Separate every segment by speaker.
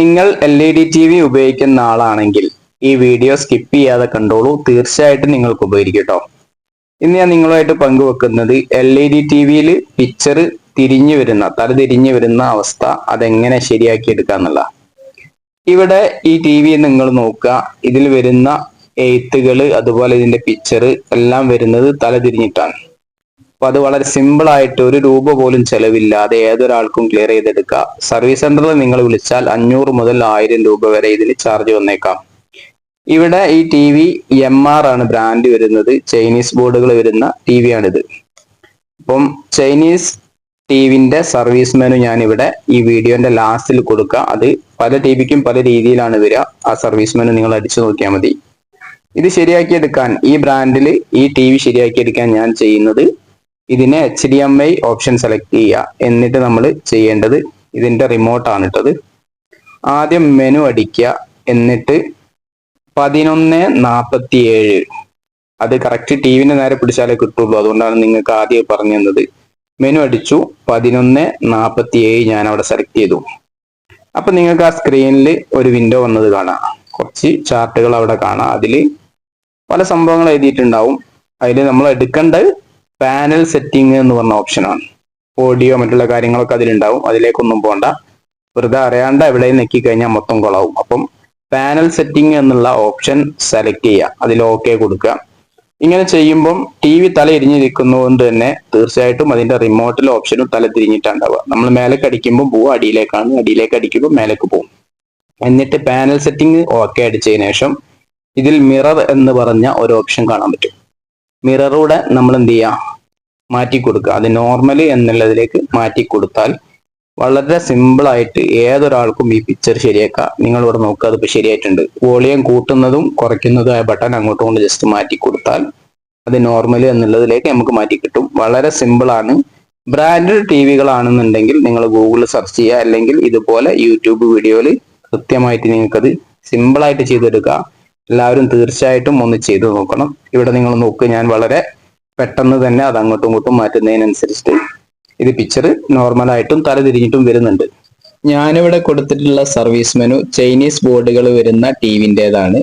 Speaker 1: നിങ്ങൾ L E D T V ഉപയോഗിക്കുന്ന ആളാണെങ്കിൽ ഈ വീഡിയോ സ്കിപ്പ് ചെയ്യാതെ കണ്ടോളൂ. തീർച്ചയായിട്ടും നിങ്ങൾക്ക് ഉപകരിക്കും കേട്ടോ ഇന്ന് ഞാൻ നിങ്ങളുമായിട്ട് പങ്കുവെക്കുന്നത് എൽ ഇ ഡി ടി വിയിൽ പിക്ചർ തിരിഞ്ഞു വരുന്ന തല തിരിഞ്ഞു വരുന്ന അവസ്ഥ അതെങ്ങനെ ശരിയാക്കി എടുക്കാന്നുള്ള ഇവിടെ ഈ ടി വി നിങ്ങൾ നോക്കുക. ഇതിൽ വരുന്ന എഴുത്തുകൾ അതുപോലെ ഇതിന്റെ പിക്ചർ എല്ലാം വരുന്നത് തല തിരിഞ്ഞിട്ടാണ്. അപ്പൊ അത് വളരെ സിമ്പിൾ ആയിട്ട് ഒരു രൂപ പോലും ചെലവില്ലാതെ ഏതൊരാൾക്കും ക്ലിയർ ചെയ്തെടുക്കുക സർവീസ് സെന്ററിൽ നിങ്ങൾ വിളിച്ചാൽ അഞ്ഞൂറ് മുതൽ ആയിരം രൂപ വരെ ഇതിന് ചാർജ് വന്നേക്കാം. ഇവിടെ ഈ ടി വി എം ആർ ആണ് ബ്രാൻഡ് വരുന്നത്. ചൈനീസ് ബോർഡുകൾ വരുന്ന ടി വി ആണിത്. അപ്പം ചൈനീസ് ടിവിന്റെ സർവീസ് മെനു ഞാൻ ഇവിടെ ഈ വീഡിയോന്റെ ലാസ്റ്റിൽ കൊടുക്കുക അത് പല ടി വിക്കും പല രീതിയിലാണ് വരിക. ആ സർവീസ് മെനു നിങ്ങൾ അടിച്ചു നോക്കിയാൽ മതി. ഇത് ശരിയാക്കിയെടുക്കാൻ ഈ ബ്രാൻഡിൽ ഈ ടി വി ശരിയാക്കിയെടുക്കാൻ ഞാൻ ചെയ്യുന്നത് ഇതിനെ H D M I option select ചെയ്യുക. എന്നിട്ട് നമ്മൾ ചെയ്യേണ്ടത് ഇതിന്റെ റിമോട്ടാണ് ഇട്ടത് ആദ്യം മെനു അടിക്കുക. എന്നിട്ട് പതിനൊന്ന് നാൽപ്പത്തി ഏഴ് അത് കറക്റ്റ് ടി വിന്റെ നേരെ പിടിച്ചാലേ കിട്ടുള്ളൂ. അതുകൊണ്ടാണ് നിങ്ങൾക്ക് ആദ്യം പറഞ്ഞു തന്നത്. മെനു അടിച്ചു. പതിനൊന്ന് നാൽപ്പത്തി ഏഴ് ഞാൻ അവിടെ സെലക്ട് ചെയ്തു. അപ്പം നിങ്ങൾക്ക് ആ സ്ക്രീനിൽ ഒരു വിൻഡോ വന്നത് കാണാം. കുറച്ച് ചാർട്ടുകൾ അവിടെ കാണാം. അതിൽ പല സംഭവങ്ങൾ എഴുതിയിട്ടുണ്ടാവും. അതിൽ നമ്മൾ എടുക്കേണ്ടത് പാനൽ സെറ്റിംഗ് എന്ന് പറഞ്ഞ ഓപ്ഷനാണ് ഓഡിയോ മറ്റുള്ള കാര്യങ്ങളൊക്കെ അതിലുണ്ടാവും. അതിലേക്കൊന്നും പോകണ്ട വെറുതെ അറിയാണ്ട് എവിടെ നെക്കി കഴിഞ്ഞാൽ മൊത്തം കൊളാവും. അപ്പം പാനൽ സെറ്റിംഗ് എന്നുള്ള ഓപ്ഷൻ സെലക്ട് ചെയ്യുക. അതിൽ ഓക്കെ കൊടുക്കുക. ഇങ്ങനെ ചെയ്യുമ്പം ടി വി തല ഇരിഞ്ഞിരിക്കുന്നതുകൊണ്ട് തന്നെ തീർച്ചയായിട്ടും അതിന്റെ റിമോട്ടിലെ ഓപ്ഷനും തല തിരിഞ്ഞിട്ടുണ്ടാവുക. നമ്മൾ മേലേക്ക് അടിക്കുമ്പോൾ പോവും അടിയിലേക്കാണ്. അടിയിലേക്ക് അടിക്കുമ്പോൾ മേലേക്ക് പോകും. എന്നിട്ട് പാനൽ സെറ്റിംഗ് ഓക്കെ അടിച്ചതിന് ശേഷം ഇതിൽ മിറർ എന്ന് പറഞ്ഞ ഒരു ഓപ്ഷൻ കാണാൻ പറ്റും. മിററൂടെ നമ്മൾ എന്ത് ചെയ്യുക മാറ്റി കൊടുക്കുക അത് നോർമൽ എന്നുള്ളതിലേക്ക് മാറ്റി കൊടുത്താൽ വളരെ സിമ്പിൾ ആയിട്ട് ഏതൊരാൾക്കും ഈ പിക്ചർ ശരിയാക്കാം. നിങ്ങൾ ഇവിടെ നോക്കുക അതിപ്പോൾ ശരിയായിട്ടുണ്ട്. വോളിയം കൂട്ടുന്നതും കുറയ്ക്കുന്നതുമായ ബട്ടൺ അങ്ങോട്ടും കൊണ്ട് ജസ്റ്റ് മാറ്റി കൊടുത്താൽ അത് നോർമൽ എന്നുള്ളതിലേക്ക് നമുക്ക് മാറ്റി കിട്ടും വളരെ സിമ്പിൾ ആണ്. ബ്രാൻഡഡ് ടി വികളാണെന്നുണ്ടെങ്കിൽ നിങ്ങൾ ഗൂഗിളിൽ സെർച്ച് ചെയ്യുക അല്ലെങ്കിൽ ഇതുപോലെ യൂട്യൂബ് വീഡിയോയിൽ കൃത്യമായിട്ട് നിങ്ങൾക്കത് സിമ്പിളായിട്ട് ചെയ്തെടുക്കുക. എല്ലാവരും തീർച്ചയായിട്ടും ഒന്ന് ചെയ്തു നോക്കണം. ഇവിടെ നിങ്ങൾ നോക്കുക ഞാൻ വളരെ പെട്ടെന്ന് തന്നെ അത് അങ്ങോട്ടും ഇങ്ങോട്ടും മാറ്റുന്നതിനനുസരിച്ചിട്ട് ഇത് പിക്ചർ നോർമലായിട്ടും തല തിരിഞ്ഞിട്ടും വരുന്നുണ്ട്. ഞാനിവിടെ കൊടുത്തിട്ടുള്ള സർവീസ് മെനു ചൈനീസ് ബോർഡുകൾ വരുന്ന ടിവിന്റെതാണ്.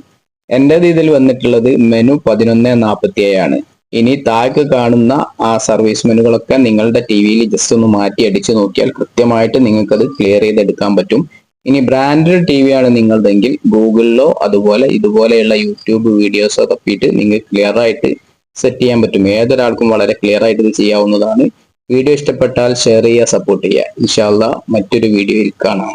Speaker 1: എന്റെത് ഇതിൽ വന്നിട്ടുള്ളത് മെനു പതിനൊന്ന് നാൽപ്പത്തി ഏഴാണ് ഇനി താഴേക്ക് കാണുന്ന ആ സർവീസ് മെനുകളൊക്കെ നിങ്ങളുടെ ടി വിയിൽ ജസ്റ്റ് ഒന്ന് മാറ്റി അടിച്ചു നോക്കിയാൽ കൃത്യമായിട്ട് നിങ്ങൾക്കത് ക്ലിയർ ചെയ്തെടുക്കാൻ പറ്റും. ഇനി ബ്രാൻഡഡ് ടി വി ആണ് നിങ്ങളുടെങ്കിൽ ഗൂഗിളിലോ അതുപോലെ ഇതുപോലെയുള്ള യൂട്യൂബ് വീഡിയോസോ തപ്പിയിട്ട് നിങ്ങൾക്ക് ക്ലിയർ ആയിട്ട് സെറ്റ് ചെയ്യാൻ പറ്റും. ഏതൊരാൾക്കും വളരെ ക്ലിയർ ആയിട്ട് ഇത് ചെയ്യാവുന്നതാണ്. വീഡിയോ ഇഷ്ടപ്പെട്ടാൽ ഷെയർ ചെയ്യുക സപ്പോർട്ട് ചെയ്യുക. ഇൻഷാല്ല മറ്റൊരു വീഡിയോയിൽ കാണാം.